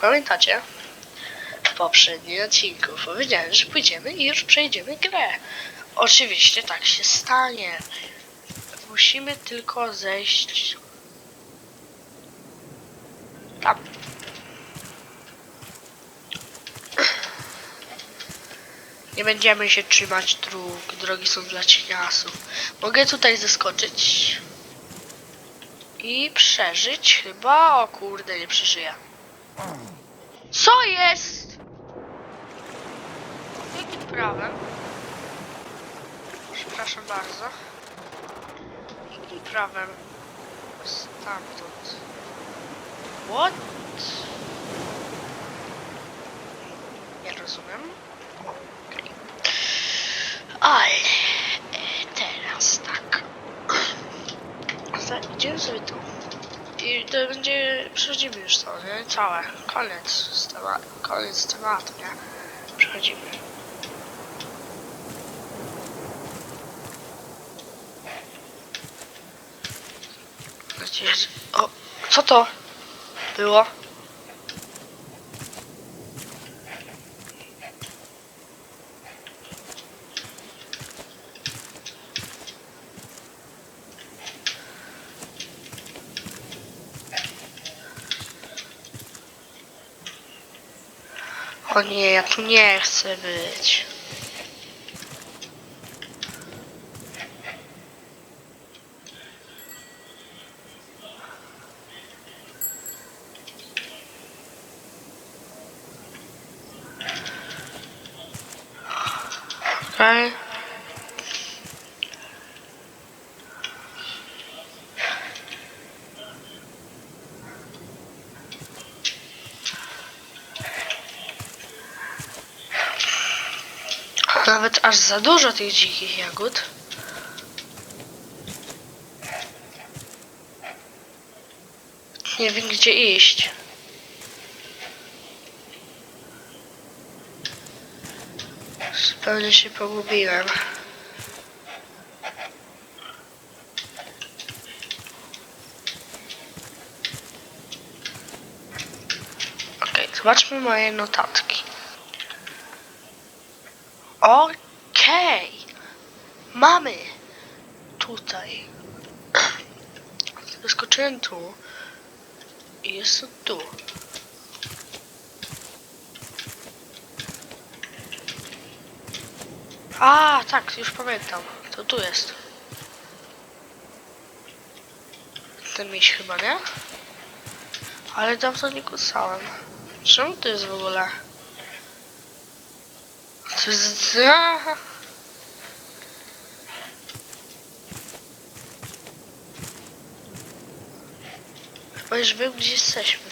Pamiętacie, w poprzednim odcinku powiedziałem, że pójdziemy i już przejdziemy grę. Oczywiście tak się stanie. Musimy tylko zejść tam. Nie będziemy się trzymać dróg. Drogi są dla cieniasów. Mogę tutaj zeskoczyć. I przeżyć chyba. O kurde, nie przeżyję. Co jest? Jakim prawem? Przepraszam bardzo. Jakim prawem? Stamtąd. What? Nie rozumiem. Okej. Ale e, teraz tak. Idziemy sobie tu. I to będzie, przechodzimy już to, nie? Całe. Koniec z koniec tematu, nie? Przechodzimy. Gdzie? O, co to było? O nie, ja tu nie chcę być. Okej. Nawet aż za dużo tych dzikich jagód. Nie wiem gdzie iść. Zupełnie się pogubiłem. Okej, zobaczmy moje notatki. Okej. Mamy. Tutaj. Wyskoczyłem tu. I jest to tu. A, tak, już pamiętam. To tu jest. Ten miś chyba, nie? Ale dawno nie kusałem. Czemu to jest w ogóle? Aha. Chyba już wiem, gdzie jesteśmy.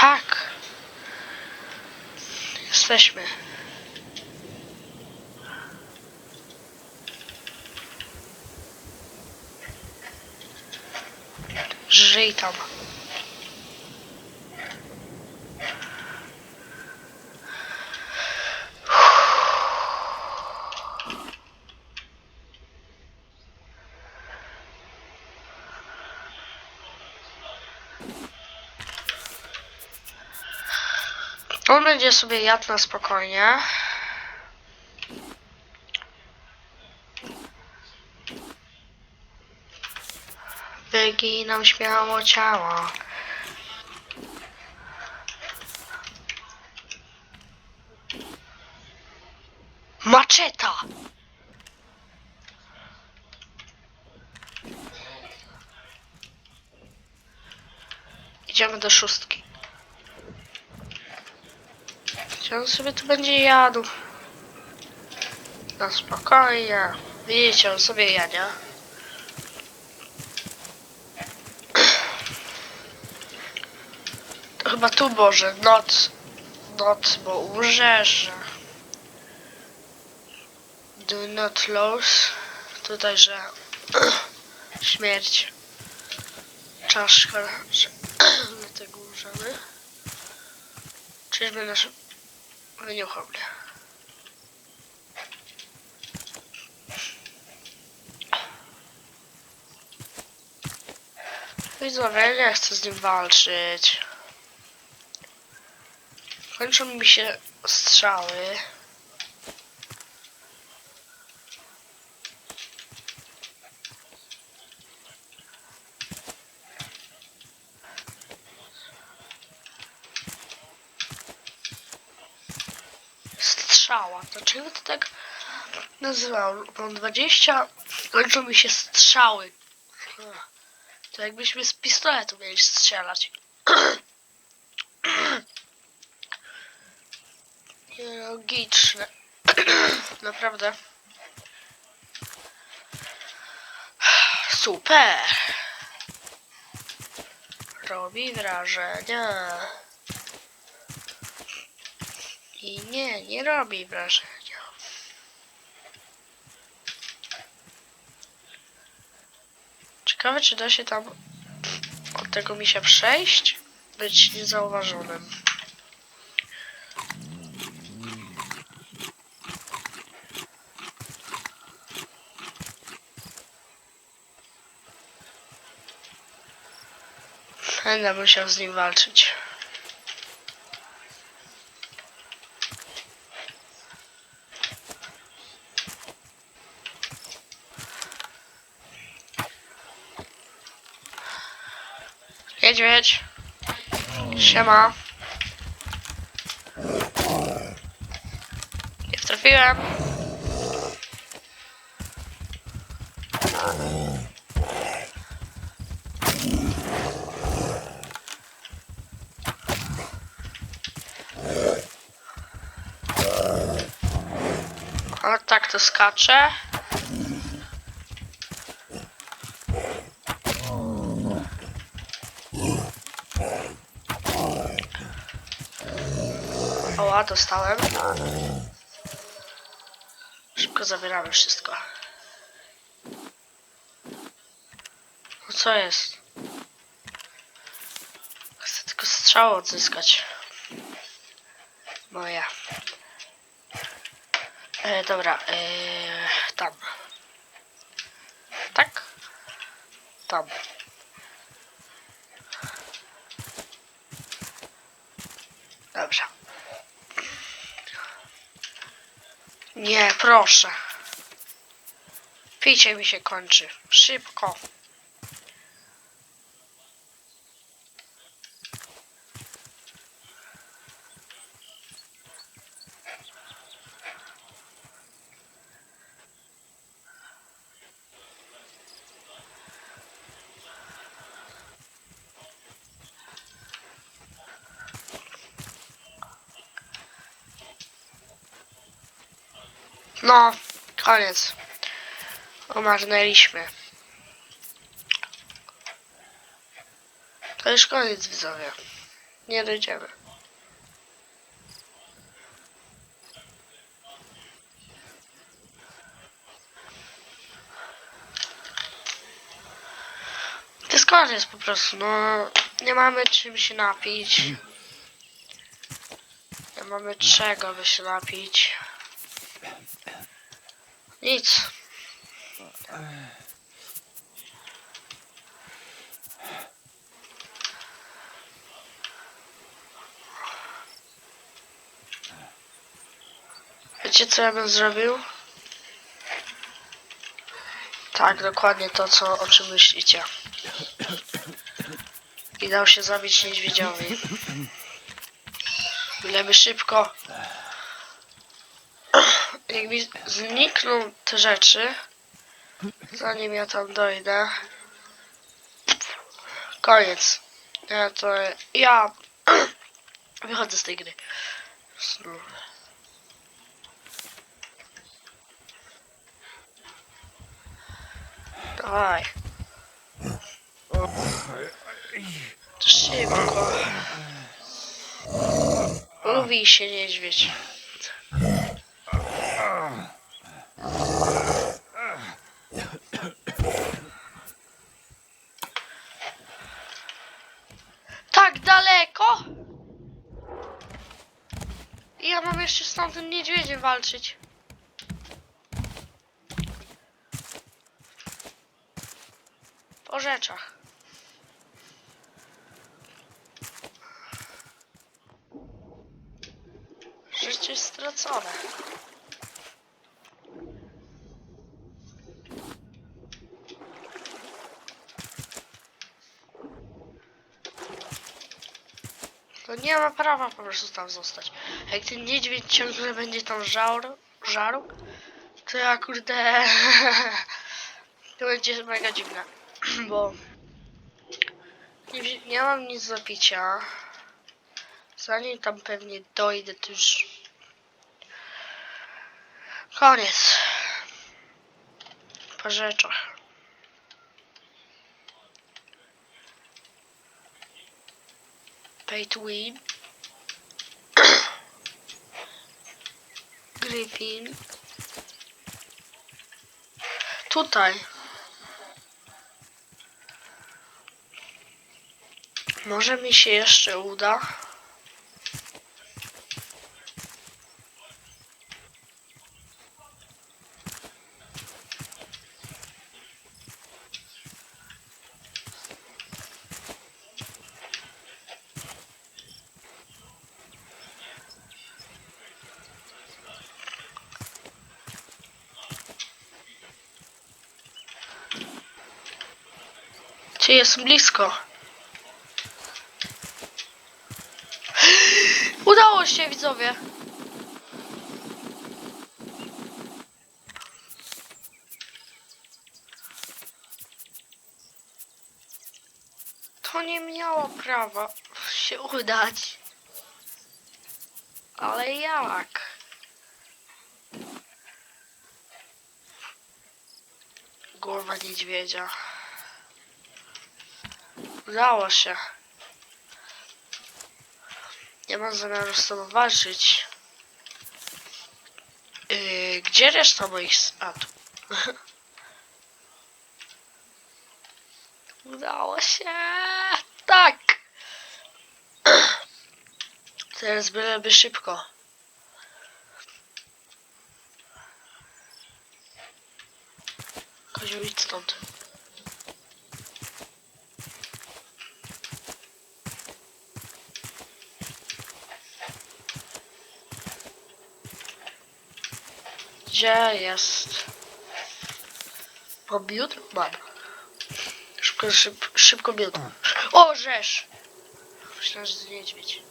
Tak. Jesteśmy. Żyj tam. On będzie sobie jadł na spokojnie. Wyginam śmiało ciało. Maczeta! Idziemy do szóstki. Gdzie on sobie tu będzie jadł? Na spokojnie. Widzicie, on sobie jadzie. Chyba tu Boże, noc. Noc, bo umrzesz. Do not lose. Tutaj, że śmierć. Czaszka, że dlatego użymy. Czyżby nasz wyniuchał mnie. Widzowie, nie chcę z nim walczyć. Kończą mi się strzały. Strzała. Dlaczego to tak nazywał? Mam 20, kończą mi się strzały. To jakbyśmy z pistoletu mieli strzelać. Nielogiczne. Naprawdę. Super. Robi wrażenie. I nie, nie robi wrażenia. Ciekawe, czy da się tam od tego mi się przejść? Być niezauważonym. Będę musiał z nim walczyć. Niedźwiedź. Siema. Nie trafiłem. O, tak to skacze. Oła, dostałem. Szybko zabieramy wszystko. No co jest? Chcę tylko strzał odzyskać. Moja. E, dobra, e, tam. Tak? Tam. Dobrze. Nie, proszę. Picie mi się kończy. Szybko. No, koniec. Omarnęliśmy. To już koniec, widzowie. Nie dojdziemy. To jest koniec po prostu, no. Nie mamy czym się napić. Nie mamy czego by się napić. Nic. Wiecie co ja bym zrobił? Tak, dokładnie to, co, o czym myślicie. I dał się zabić niedźwiedziowi. Byleby szybko jak mi znikną te rzeczy, zanim ja tam dojdę, koniec. Ja to, ja wychodzę z tej gry. Dawaj. To szybko. Mówi się niedźwiedź. Tak daleko? Ja mam jeszcze z tamtym niedźwiedziem walczyć. Po rzeczach. Życie stracone. Nie ma prawa po prostu tam zostać. A Jak ten niedźwiedź ciągle będzie tam żarł, żarł to ja kurde... to będzie mega dziwne. Bo... Nie, nie mam nic do picia. Zanim tam pewnie dojdę, to już... Koniec. Po rzeczach. Pay to win. Griffin. Tutaj. Może mi się jeszcze uda. Czy jest blisko? Udało się, widzowie. To nie miało prawa się udać. Ale jak? Głowa niedźwiedzia. Udało się. Nie mam zamiaru z tobą walczyć. Yy, gdzie reszta moich... A, tu. Udało się! Tak! Teraz byleby szybko. Kozioł, idź stąd. Gdzie jest? Miód? Mam. Szybko, szyb, szybko miód. O, rzesz! Myślałem, że to niedźwiedź.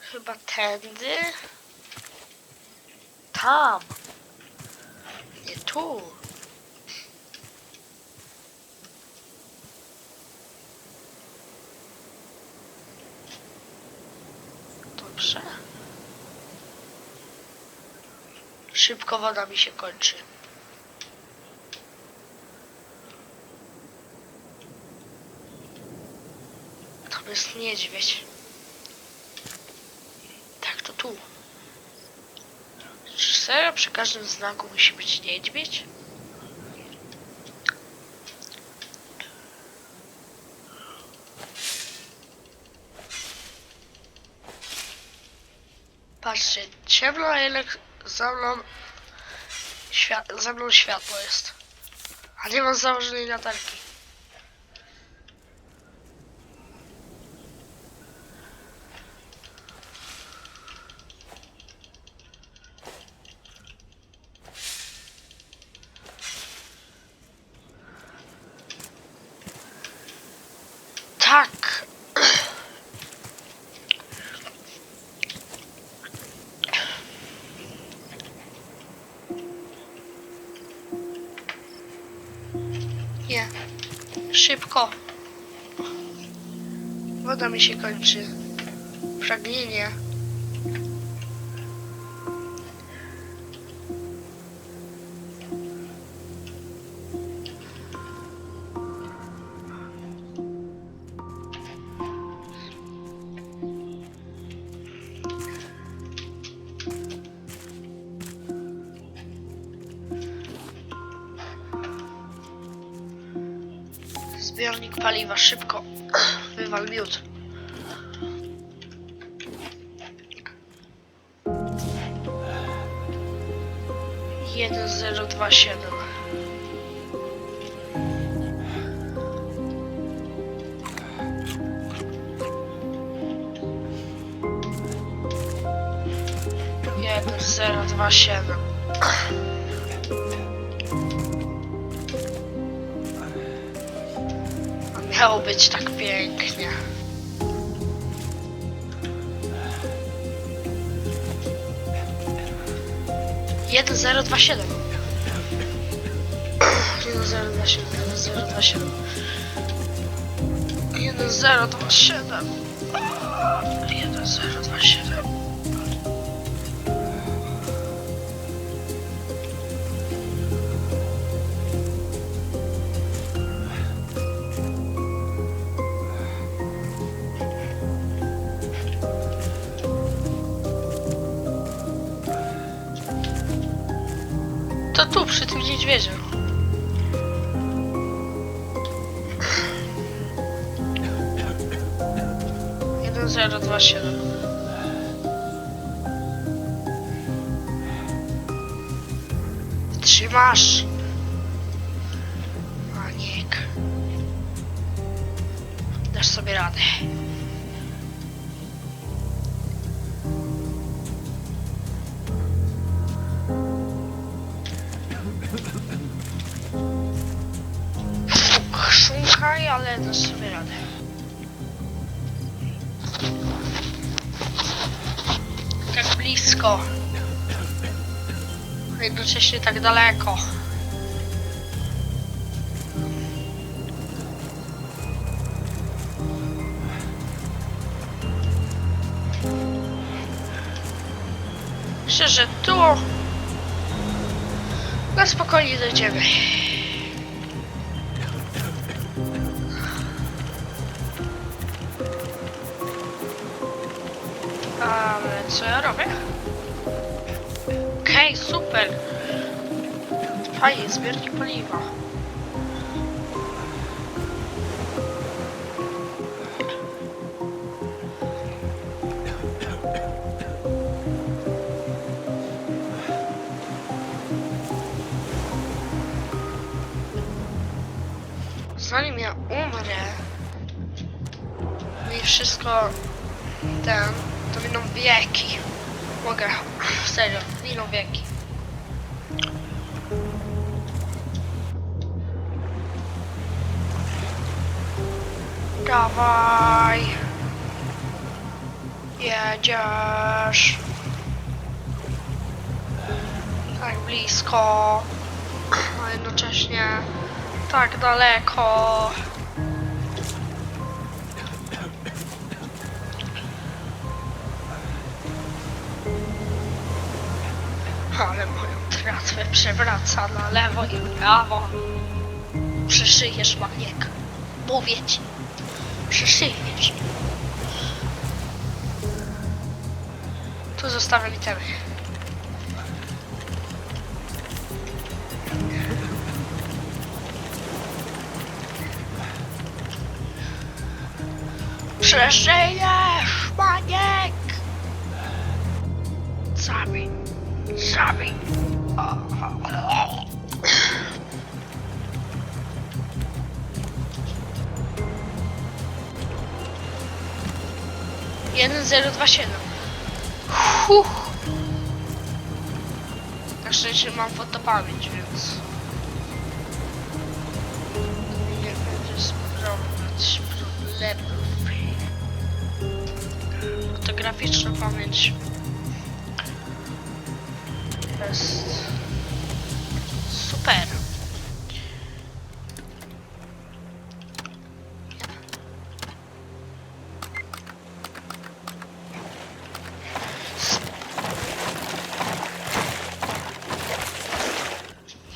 Chyba tędy? Tam. Nie tu. Dobrze. Szybko woda mi się kończy. Tam jest niedźwiedź. Tak, to tu. Czy serio przy każdym znaku musi być niedźwiedź? Patrzcie, ciemno, a jednak za mną, świat, za mną światło jest. A nie mam założonej latarki. Szybko. Woda mi się kończy. Pragnienie. Zbiornik paliwa, szybko. Wywal miód. Jeden zero dwa siedem. Jeden zero dwa siedem. A miało być tak pięknie. Jeden zero dwa siedem. Jeden zero dwa siedem. Jeden zero dwa siedem. Jeden zero dwa siedem. Jeden zero dwa siedem. 027. Trzymasz! Maniek. Dasz sobie radę. Blisko. A Jednocześnie tak daleko. Myślę, że tu na spokojnie dojdziemy. Co ja robię? Okej, super. Fajnie, zbiornik paliwa. Zanim ja umrę i wszystko ten, to miną wieki. Mogę, serio, miną wieki. Dawaj. Jedziesz. Tak blisko, a jednocześnie tak daleko. Ale moją tratwę przewraca na lewo i prawo. Przyszyjesz maniek. Mówię ci. Przyszyjesz. Tu zostawiam itemy. Przeżyjesz, maniek! Zabij. Zabij. Jeden zero dwa siedem. Huh. Na szczęście mam fotopamięć, więc nie będzie sprawiać problemów. Fotograficzna pamięć jest super.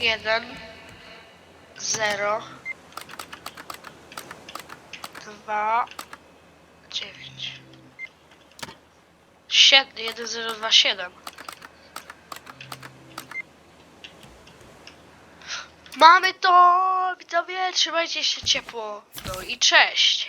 Jeden, zero, dwa, dziewięć. Siedem, jeden, zero, dwa, siedem. Mamy to! widzowie, trzymajcie się ciepło. No i cześć.